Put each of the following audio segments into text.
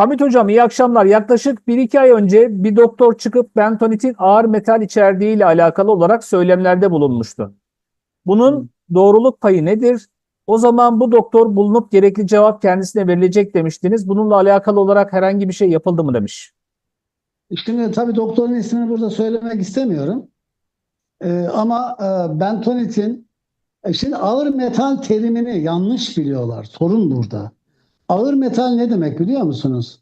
Hamit Hocam iyi akşamlar. Yaklaşık 1-2 ay önce bir doktor çıkıp bentonitin ağır metal içerdiği ile alakalı olarak söylemlerde bulunmuştu. Bunun doğruluk payı nedir? O zaman bu doktor bulunup gerekli cevap kendisine verilecek demiştiniz. Bununla alakalı olarak herhangi bir şey yapıldı mı demiş. Şimdi tabii doktorun ismini burada söylemek istemiyorum. Ee, ama e, bentonitin e, şimdi ağır metal terimini yanlış biliyorlar. Sorun burada. Ağır metal ne demek biliyor musunuz?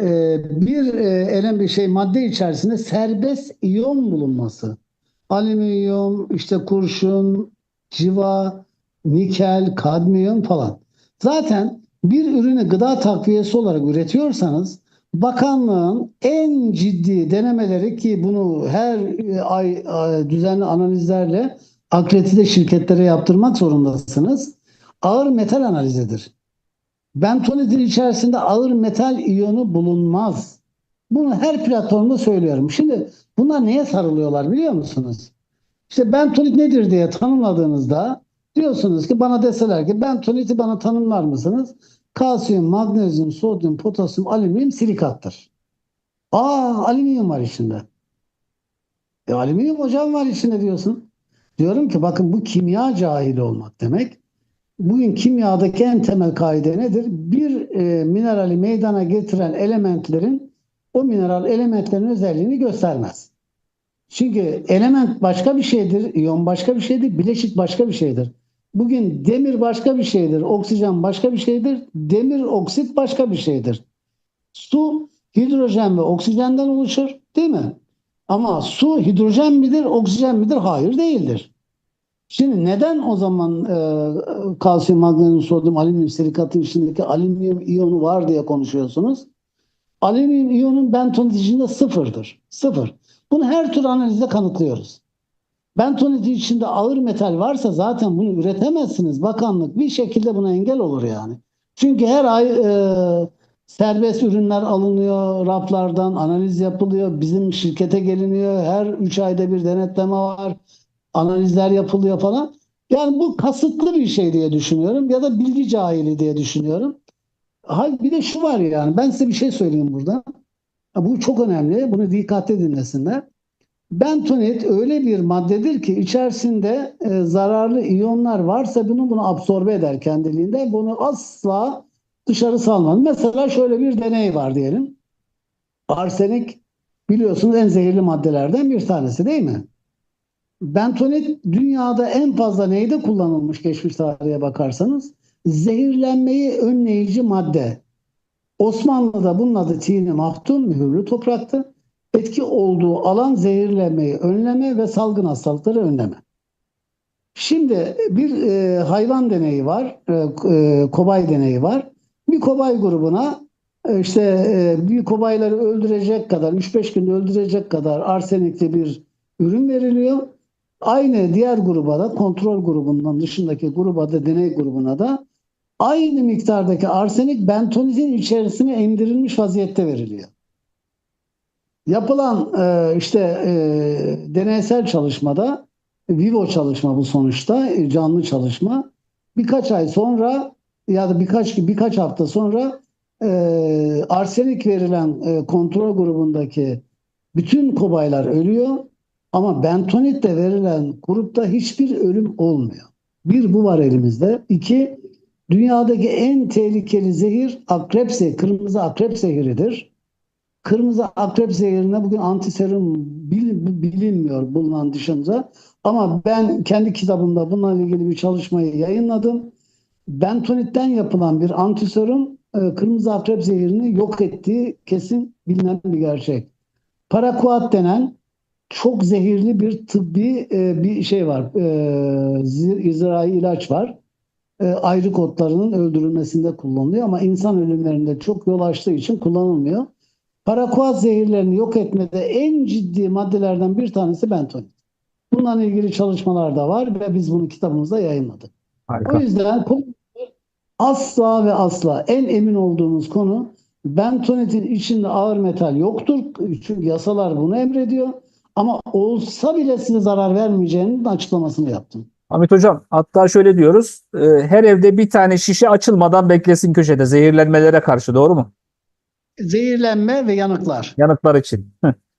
Ee, bir e, elem bir şey madde içerisinde serbest iyon bulunması. Alüminyum, işte kurşun, civa, nikel, kadmiyum falan. Zaten bir ürünü gıda takviyesi olarak üretiyorsanız Bakanlığın en ciddi denemeleri ki bunu her ay ay düzenli analizlerle akredite şirketlere yaptırmak zorundasınız. Ağır metal analizidir. Bentonitin içerisinde ağır metal iyonu bulunmaz. Bunu her platformda söylüyorum. Şimdi bunlar neye sarılıyorlar biliyor musunuz? İşte bentonit nedir diye tanımladığınızda diyorsunuz ki bana deseler ki bentoniti bana tanımlar mısınız? Kalsiyum, magnezyum, sodyum, potasyum, alüminyum silikattır. Aa alüminyum var içinde. E alüminyum hocam var içinde diyorsun. Diyorum ki bakın bu kimya cahili olmak demek. Bugün kimyadaki en temel kaide nedir? Bir e, minerali meydana getiren elementlerin o mineral elementlerin özelliğini göstermez. Çünkü element başka bir şeydir, iyon başka bir şeydir, bileşik başka bir şeydir. Bugün demir başka bir şeydir, oksijen başka bir şeydir, demir oksit başka bir şeydir. Su hidrojen ve oksijenden oluşur, değil mi? Ama su hidrojen midir, oksijen midir? Hayır değildir. Şimdi neden o zaman e, kalsiyum, magnezyum, sodyum, alüminyum silikatı içindeki alüminyum iyonu var diye konuşuyorsunuz? Alüminyum iyonun bentonit içinde sıfırdır. Sıfır. Bunu her tür analizde kanıtlıyoruz. Bentonit içinde ağır metal varsa zaten bunu üretemezsiniz. Bakanlık bir şekilde buna engel olur yani. Çünkü her ay e, serbest ürünler alınıyor raflardan, analiz yapılıyor. Bizim şirkete geliniyor. Her 3 ayda bir denetleme var. Analizler yapılıyor falan. Yani bu kasıtlı bir şey diye düşünüyorum ya da bilgi cahili diye düşünüyorum. Hayır, bir de şu var yani ben size bir şey söyleyeyim burada. Bu çok önemli. Bunu dikkatle dinlesinler. Bentonit öyle bir maddedir ki içerisinde e, zararlı iyonlar varsa bunu bunu absorbe eder kendiliğinden. Bunu asla dışarı salmaz. Mesela şöyle bir deney var diyelim. Arsenik biliyorsunuz en zehirli maddelerden bir tanesi değil mi? Bentonit dünyada en fazla neyde kullanılmış geçmiş tarihe bakarsanız? Zehirlenmeyi önleyici madde. Osmanlı'da bunun adı tini mahdum mühürlü topraktı etki olduğu alan zehirlemeyi önleme ve salgın hastalıkları önleme. Şimdi bir e, hayvan deneyi var, e, e, kobay deneyi var. Bir kobay grubuna e, işte e, bir kobayları öldürecek kadar, 3-5 günde öldürecek kadar arsenikli bir ürün veriliyor. Aynı diğer gruba da kontrol grubundan dışındaki gruba da deney grubuna da aynı miktardaki arsenik bentonitin içerisine emdirilmiş vaziyette veriliyor. Yapılan e, işte e, deneysel çalışmada vivo çalışma bu sonuçta e, canlı çalışma birkaç ay sonra ya da birkaç birkaç hafta sonra e, arsenik verilen e, kontrol grubundaki bütün kobaylar ölüyor ama bentonitle verilen grupta hiçbir ölüm olmuyor. Bir bu var elimizde. İki dünyadaki en tehlikeli zehir akrep zehri, kırmızı akrep zehiridir. Kırmızı akrep zehirine bugün antiserum bil, bilinmiyor bulunan dışında. Ama ben kendi kitabımda bununla ilgili bir çalışmayı yayınladım. Bentonitten yapılan bir antiserum e, kırmızı akrep zehirini yok ettiği kesin bilinen bir gerçek. Parakuat denen çok zehirli bir tıbbi e, bir şey var. E, izrahi ilaç var. E, ayrı kotlarının öldürülmesinde kullanılıyor ama insan ölümlerinde çok yol açtığı için kullanılmıyor. Parakuat zehirlerini yok etmede en ciddi maddelerden bir tanesi bentonit. Bununla ilgili çalışmalar da var ve biz bunu kitabımızda yayınladık. Harika. O yüzden asla ve asla en emin olduğumuz konu bentonitin içinde ağır metal yoktur. Çünkü yasalar bunu emrediyor. Ama olsa bile size zarar vermeyeceğinin açıklamasını yaptım. Hamit Hocam hatta şöyle diyoruz. e, her evde bir tane şişe açılmadan beklesin köşede zehirlenmelere karşı doğru mu? zehirlenme ve yanıklar. Yanıklar için.